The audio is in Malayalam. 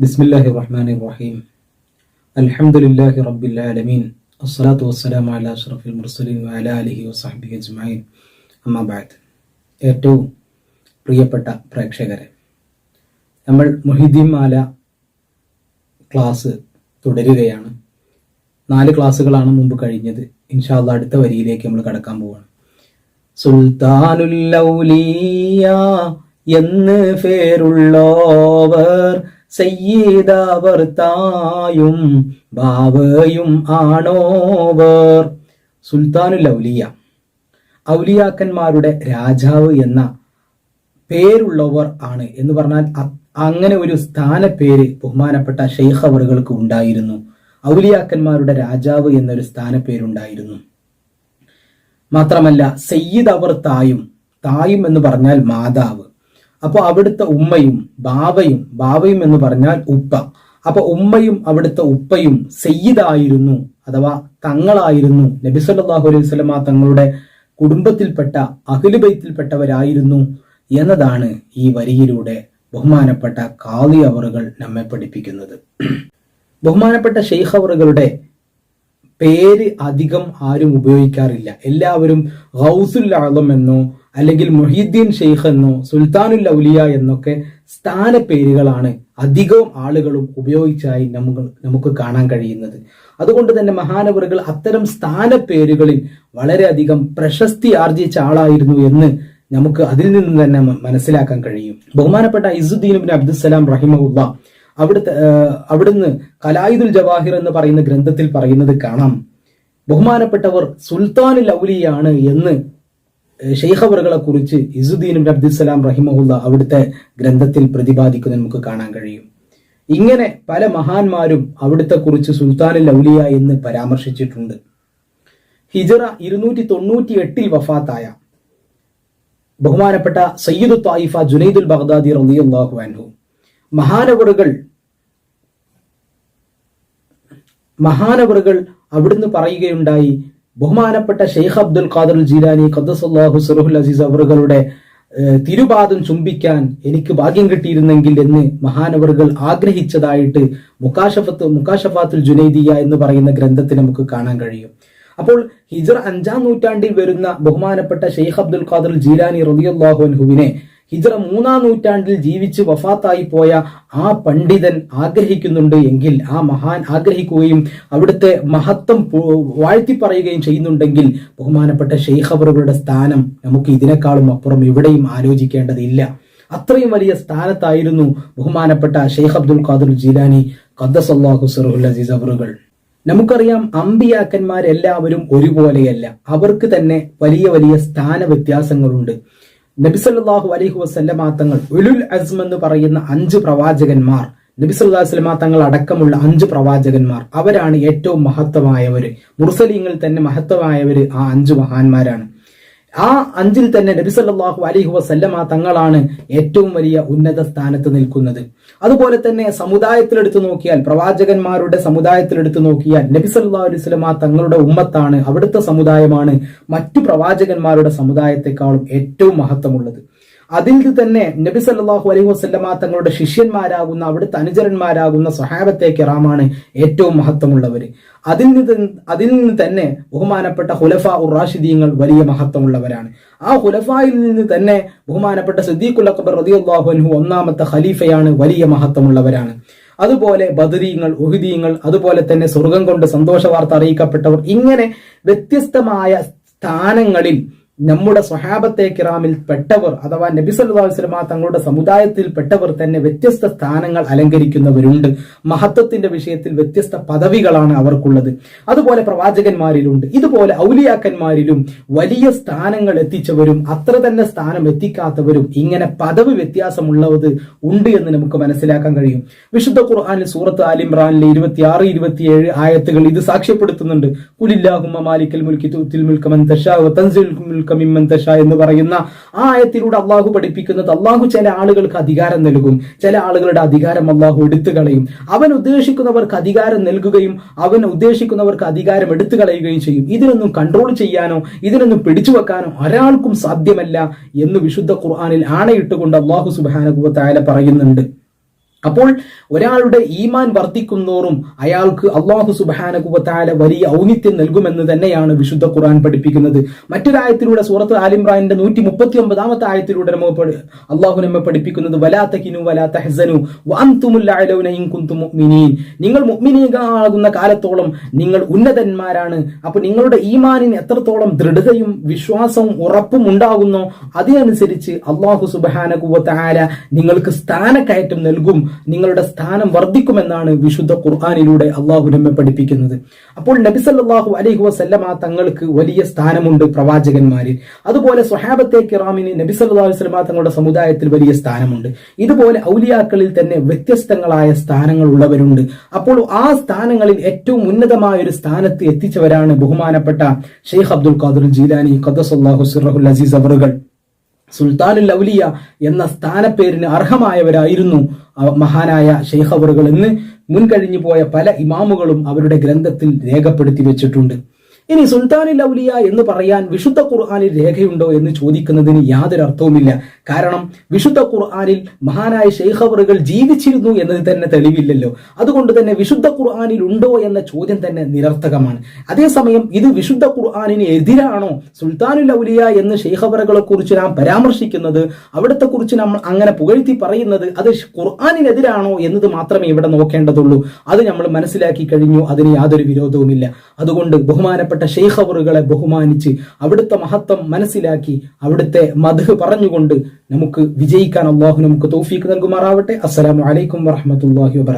ബിസ്മില്ലാഹി റഹ്മാൻ റഹീം അൽഹംദുലില്ലാഹി റബ്ബിൽ ആലമീൻ അസ്സലാത്തു വസ്സലാം അലാ അഷ്റഫിൽ മുർസലിൻ അല അലിഹി വസഹബിഹി അജ്മഈൻ. അമ്മാബാദ് ഏറ്റവും പ്രിയപ്പെട്ട പ്രേക്ഷകരെ നമ്മൾ മുഹിദ്ദീൻ മാല ക്ലാസ് തുടരുകയാണ്. നാല് ക്ലാസ്സുകളാണ് മുമ്പ് കഴിഞ്ഞത്. ഇൻഷാല്ല അടുത്ത വരിയിലേക്ക് നമ്മൾ കടക്കാൻ പോവുകയാണ് സുൽത്താനുല്ലൗലിയ എന്ന് പേരുള്ളോവർ സയ്യിദവർ തായും ബാവയും ആണോവർ. സുൽത്താനുൽ ഔലിയ ഔലിയാക്കന്മാരുടെ രാജാവ് എന്ന പേരുള്ളവർ ആണ് എന്ന് പറഞ്ഞാൽ അങ്ങനെ ഒരു സ്ഥാനപ്പേര് ബഹുമാനപ്പെട്ട ഷെയ്ഖ് അവറുകൾക്ക് ഉണ്ടായിരുന്നു. ഔലിയാക്കന്മാരുടെ രാജാവ് എന്നൊരു സ്ഥാനപ്പേരുണ്ടായിരുന്നു. മാത്രമല്ല സയ്യിദ് അവർ തായും തായും എന്ന് പറഞ്ഞാൽ മാതാവ്. അപ്പോൾ അവിടുത്തെ ഉമ്മയും ബാവയും ബാവയും എന്ന് പറഞ്ഞാൽ ഉപ്പ. അപ്പൊ ഉമ്മയും അവിടുത്തെ ഉപ്പയും സയ്യിദായിരുന്നു അഥവാ തങ്ങളായിരുന്നു. നബി സല്ലാഹു അലൈഹി സ്വലമ തങ്ങളുടെ കുടുംബത്തിൽപ്പെട്ട അഖിലുബൈത്തിൽപ്പെട്ടവരായിരുന്നു എന്നതാണ് ഈ വരിയിലൂടെ ബഹുമാനപ്പെട്ട കാളി അവറുകൾ നമ്മെ പഠിപ്പിക്കുന്നത്. ബഹുമാനപ്പെട്ട ഷെയ്ഖ് അവറുകളുടെ പേര് അധികം ആരും ഉപയോഗിക്കാറില്ല. എല്ലാവരും ആളം എന്നോ അല്ലെങ്കിൽ മൊഹീദ്ദീൻ ഷെയ്ഖ് എന്നോ സുൽത്താനുൽ ഔലിയ എന്നൊക്കെ സ്ഥാനപ്പേരുകളാണ് അധികവും ആളുകളും ഉപയോഗിച്ചായി നമുക്ക് നമുക്ക് കാണാൻ കഴിയുന്നത്. അതുകൊണ്ട് തന്നെ മഹാനവറുകൾ അത്തരം സ്ഥാനപ്പേരുകളിൽ വളരെയധികം പ്രശസ്തി ആർജിച്ച ആളായിരുന്നു എന്ന് നമുക്ക് അതിൽ നിന്ന് തന്നെ മനസ്സിലാക്കാൻ കഴിയും. ബഹുമാനപ്പെട്ട ഇസുദ്ദീൻ ബിൻ അബ്ദുസലാം റഹിമഹുല്ല അവിടുത്തെ അവിടുന്ന് കലായുദുൽ ജവാഹിർ എന്ന് പറയുന്ന ഗ്രന്ഥത്തിൽ പറയുന്നത് കാണാം. ബഹുമാനപ്പെട്ടവർ സുൽത്താനുൽ ഔലിയാണ് എന്ന് ഷെയ്ഖവറുകളെ കുറിച്ച് ഇസുദ്ദീൻ ബിൻ അബ്ദുസലാം റഹിമഹുല്ല അവിടുത്തെ ഗ്രന്ഥത്തിൽ പ്രതിപാദിക്കുന്നത് നമുക്ക് കാണാൻ കഴിയും. ഇങ്ങനെ പല മഹാന്മാരും അവിടുത്തെ കുറിച്ച് സുൽത്താനുൽ ഔലിയ എന്ന് പരാമർശിച്ചിട്ടുണ്ട്. ഹിജറ ഇരുന്നൂറ്റി തൊണ്ണൂറ്റി എട്ടിൽ വഫാത്തായ ബഹുമാനപ്പെട്ട സയ്യിദു തായിഫ ജുനൈദുൽ ബഗ്ദാദി റളിയല്ലാഹു അൻഹു. മഹാനവറുകൾ മഹാനവറുകൾ അവിടുന്ന് പറയുകയുണ്ടായി ബഹുമാനപ്പെട്ട ഷെയ്ഖ് അബ്ദുൽ ഖാദർ ജീലാനി ഖദ്ദസല്ലാഹു സുറഹുൽ അസീസ് അവറുകളുടെ തിരുപാദം ചുംബിക്കാൻ എനിക്ക് ഭാഗ്യം കിട്ടിയിരുന്നെങ്കിൽ എന്ന് മഹാനവറുകൾ ആഗ്രഹിച്ചതായിട്ട് മുക്കാഷഫത്ത് മുക്കാഷഫാത്തുൽ ജുനൈദിയ എന്ന് പറയുന്ന ഗ്രന്ഥത്തിൽ നമുക്ക് കാണാൻ കഴിയും. അപ്പോൾ ഹിജർ അഞ്ചാം നൂറ്റാണ്ടിൽ വരുന്ന ബഹുമാനപ്പെട്ട ഷെയ്ഖ് അബ്ദുൽ ഖാദർ ജീലാനി റളിയല്ലാഹു അൻഹുവിനെ ഹിജറ മൂന്നാം നൂറ്റാണ്ടിൽ ജീവിച്ച് വഫാത്തായി പോയ ആ പണ്ഡിതൻ ആഗ്രഹിക്കുന്നുണ്ട് എങ്കിൽ ആ മഹാൻ ആഗ്രഹിക്കുകയും അവിടുത്തെ മഹത്വം വാഴ്ത്തി പറയുകയും ചെയ്യുന്നുണ്ടെങ്കിൽ ബഹുമാനപ്പെട്ട ഷെയ്ഖ് അവറുകളുടെ സ്ഥാനം നമുക്ക് ഇതിനേക്കാളും അപ്പുറം എവിടെയും ആലോചിക്കേണ്ടതില്ല. അത്രയും വലിയ സ്ഥാനത്തായിരുന്നു ബഹുമാനപ്പെട്ട ഷെയ്ഖ് അബ്ദുൽ ഖാദർ ജീലാനി ഖദ്ദസല്ലാഹു സറുൽ അസീസ് അവറുകൾ നമുക്കറിയാം അമ്പിയാക്കന്മാരെല്ലാവരും ഒരുപോലെയല്ല. അവർക്ക് തന്നെ വലിയ വലിയ സ്ഥാന വ്യത്യാസങ്ങളുണ്ട് നബിസല്ലാഹു അലൈഹി വസല്ലമ തങ്ങൾ ഉലുൽ അസ്മ എന്ന് പറയുന്ന അഞ്ച് പ്രവാചകന്മാർ നബിസല്ലാഹു വസ്ലമ തങ്ങൾ അടക്കമുള്ള അഞ്ച് പ്രവാചകന്മാർ അവരാണ് ഏറ്റവും മഹത്വമായവര്. മുർസലീങ്ങൾ തന്നെ മഹത്വമായവര് ആ അഞ്ച് മഹാന്മാരാണ്. ആ അഞ്ചിൽ തന്നെ നബി സല്ലല്ലാഹു അലൈഹി വസല്ലമ തങ്ങളാണ് ഏറ്റവും വലിയ ഉന്നത സ്ഥാനത്ത് നിൽക്കുന്നത്. അതുപോലെ തന്നെ സമുദായത്തിലെടുത്ത് നോക്കിയാൽ പ്രവാചകന്മാരുടെ സമുദായത്തിലെടുത്ത് നോക്കിയാൽ നബി സല്ലല്ലാഹു അലൈഹി വസല്ലമ തങ്ങളുടെ ഉമ്മത്താണ് അവിടുത്തെ സമുദായമാണ് മറ്റു പ്രവാചകന്മാരുടെ സമുദായത്തെക്കാളും ഏറ്റവും മഹത്വമുള്ളത്. അതിൽ തന്നെ നബി സല്ലാഹു അലൈഹി വസല്ലമ തങ്ങളുടെ ശിഷ്യന്മാരാകുന്ന അവിടുത്തെ അനുചരന്മാരാകുന്ന സഹാബത്തെ കിറാമാണ് ഏറ്റവും മഹത്വമുള്ളവര് അതിൽ നിന്ന് അതിൽ നിന്ന് തന്നെ ബഹുമാനപ്പെട്ട ഹുലഫ ഉറാഷിദീങ്ങൾ റാഷിദീങ്ങൾ വലിയ മഹത്വമുള്ളവരാണ്. ആ ഹുലഫായിൽ നിന്ന് തന്നെ ബഹുമാനപ്പെട്ട സിദ്ദീഖുൽ അക്ബർ റളിയല്ലാഹു അൻഹു ഒന്നാമത്തെ ഖലീഫയാണ് വലിയ മഹത്വമുള്ളവരാണ്. അതുപോലെ ബദരീങ്ങൾ ഉഹുദീങ്ങൾ അതുപോലെ തന്നെ സ്വർഗം കൊണ്ട് സന്തോഷ വാർത്ത അറിയിക്കപ്പെട്ടവർ ഇങ്ങനെ വ്യത്യസ്തമായ സ്ഥാനങ്ങളിൽ നമ്മുടെ സ്വഹാബത്തെ കിറാമിൽ പെട്ടവർ അഥവാ നബി സല്ലല്ലാഹു അലൈഹി വസല്ലമ തങ്ങളുടെ സമുദായത്തിൽ പെട്ടവർ തന്നെ വ്യത്യസ്ത സ്ഥാനങ്ങൾ അലങ്കരിക്കുന്നവരുണ്ട്. മഹത്വത്തിന്റെ വിഷയത്തിൽ വ്യത്യസ്ത പദവികളാണ് അവർക്കുള്ളത്. അതുപോലെ പ്രവാചകന്മാരിലുണ്ട്. ഇതുപോലെ ഔലിയാക്കന്മാരിലും വലിയ സ്ഥാനങ്ങൾ എത്തിച്ചവരും അത്ര തന്നെ സ്ഥാനം എത്തിക്കാത്തവരും ഇങ്ങനെ പദവി വ്യത്യാസമുള്ളത് ഉണ്ട് എന്ന് നമുക്ക് മനസ്സിലാക്കാൻ കഴിയും. വിശുദ്ധ ഖുർആാനിൽ സൂറത്ത് ആലിമ്രാനിലെ ഇരുപത്തിയാറ് ഇരുപത്തിയേഴ് ആയത്തുകൾ ഇത് സാക്ഷ്യപ്പെടുത്തുന്നുണ്ട്. കുലില്ലാഹുമ്മ മാലിക്കൽ മുൽക്കി തൂത്തിൽ മുൽക്കമൻ തഷാ തൻസിൽ മുൽക്ക എന്ന് പറയുന്ന ആ ആയത്തിലൂടെ അള്ളാഹു പഠിപ്പിക്കുന്നത് അള്ളാഹു ചില ആളുകൾക്ക് അധികാരം നൽകും. ചില ആളുകളുടെ അധികാരം അള്ളാഹു എടുത്തു കളയും. അവൻ ഉദ്ദേശിക്കുന്നവർക്ക് അധികാരം നൽകുകയും അവൻ ഉദ്ദേശിക്കുന്നവർക്ക് അധികാരം എടുത്തു കളയുകയും ചെയ്യും. ഇതിനൊന്നും കൺട്രോൾ ചെയ്യാനോ ഇതിനൊന്നും പിടിച്ചു വെക്കാനോ ഒരാൾക്കും സാധ്യമല്ല എന്ന് വിശുദ്ധ ഖുർആാനിൽ ആണയിട്ടുകൊണ്ട് അള്ളാഹു സുബാനകുവത്തായ പറയുന്നുണ്ട്. അപ്പോൾ ഒരാളുടെ ഈമാൻ വർദ്ധിക്കുന്നോറും അയാൾക്ക് അള്ളാഹു സുബാനകുബത്താല വലിയ ഔന്നിത്യം നൽകുമെന്ന് തന്നെയാണ് വിശുദ്ധ ഖുർആൻ പഠിപ്പിക്കുന്നത്. മറ്റൊരായത്തിലൂടെ സൂറത്ത് ആലിമ്രാന്റെ നൂറ്റി മുപ്പത്തി ഒമ്പതാമത്തെ ആയത്തിലൂടെ നമ്മൾ അള്ളാഹു നമ്മെ പഠിപ്പിക്കുന്നത് വലാത്തക്കിനു മുഅ്മിനീൻ. നിങ്ങൾ മുഅ്മിനീകളാകുന്ന കാലത്തോളം നിങ്ങൾ ഉന്നതന്മാരാണ്. അപ്പൊ നിങ്ങളുടെ ഈമാനിന് എത്രത്തോളം ദൃഢതയും വിശ്വാസവും ഉറപ്പും ഉണ്ടാകുന്നോ അതിനനുസരിച്ച് അള്ളാഹു സുബാനകുവത്താല നിങ്ങൾക്ക് സ്ഥാനക്കയറ്റം നൽകും. നിങ്ങളുടെ സ്ഥാനം വർദ്ധിക്കുമെന്നാണ് വിശുദ്ധ ഖുർആാനിലൂടെ അള്ളാഹു നമ്മെ പഠിപ്പിക്കുന്നത്. അപ്പോൾ നബി സല്ലല്ലാഹു അലൈഹി വസല്ലമ തങ്ങൾക്ക് വലിയ സ്ഥാനമുണ്ട് പ്രവാചകന്മാരിൽ. അതുപോലെ സ്വഹാബത്തെ കിറാമിന് നബി അലൈഹി വസല്ലമ തങ്ങളുടെ സമുദായത്തിൽ വലിയ സ്ഥാനമുണ്ട്. ഇതുപോലെ ഔലിയാക്കളിൽ തന്നെ വ്യത്യസ്തങ്ങളായ സ്ഥാനങ്ങൾ ഉള്ളവരുണ്ട്. അപ്പോൾ ആ സ്ഥാനങ്ങളിൽ ഏറ്റവും ഉന്നതമായ ഒരു സ്ഥാനത്ത് എത്തിച്ചവരാണ് ബഹുമാനപ്പെട്ട ഷെയ്ഖ് അബ്ദുൽ ഖാദർ ജീലാനി ഖദ്ദസല്ലാഹു സിറഹുൽ അസീസ് അവറുകൾ. സുൽത്താനുൽ ലൗലിയ എന്ന സ്ഥാനപ്പേരിന് അർഹമായവരായിരുന്നു മഹാനായ ഷെയ്ഖബറുകൾ എന്ന് മുൻകഴിഞ്ഞു പോയ പല ഇമാമുകളും അവരുടെ ഗ്രന്ഥത്തിൽ രേഖപ്പെടുത്തി വെച്ചിട്ടുണ്ട്. ഇനി സുൽത്താനുൽ ഔലിയ എന്ന് പറയാൻ വിശുദ്ധ ഖുർആാനിൽ രേഖയുണ്ടോ എന്ന് ചോദിക്കുന്നതിന് യാതൊരു അർത്ഥവുമില്ല. കാരണം വിശുദ്ധ ഖുർആാനിൽ മഹാനായ ഷെയ്ഖവറുകൾ ജീവിച്ചിരുന്നു എന്നത് തന്നെ തെളിവില്ലല്ലോ. അതുകൊണ്ട് തന്നെ വിശുദ്ധ ഖുർആാനിൽ ഉണ്ടോ എന്ന ചോദ്യം തന്നെ നിരർത്ഥകമാണ്. അതേസമയം ഇത് വിശുദ്ധ ഖുർആാനിന് എതിരാണോ സുൽത്താനുൽ ഔലിയ എന്ന് ഷെയ്ഖവറുകളെ കുറിച്ച് നാം പരാമർശിക്കുന്നത് അവിടത്തെ കുറിച്ച് നമ്മൾ അങ്ങനെ പുകഴ്ത്തി പറയുന്നത് അത് ഖുർആാനിനെതിരാണോ എന്നത് മാത്രമേ ഇവിടെ നോക്കേണ്ടതുള്ളൂ. അത് നമ്മൾ മനസ്സിലാക്കി കഴിഞ്ഞു അതിന് യാതൊരു വിരോധവുമില്ല. അതുകൊണ്ട് ബഹുമാനപ്പെട്ട ഷെയ്ഖവറുകളെ ബഹുമാനിച്ച് അവിടുത്തെ മഹത്വം മനസ്സിലാക്കി അവിടുത്തെ മധു പറഞ്ഞുകൊണ്ട് നമുക്ക് വിജയിക്കാൻ അള്ളാഹു നമുക്ക് തോഫീക്ക് നൽകുമാറാവട്ടെ. അസ്സലാമു അലൈക്കും വറഹമത്തല്ലാഹി വബറകാതുഹു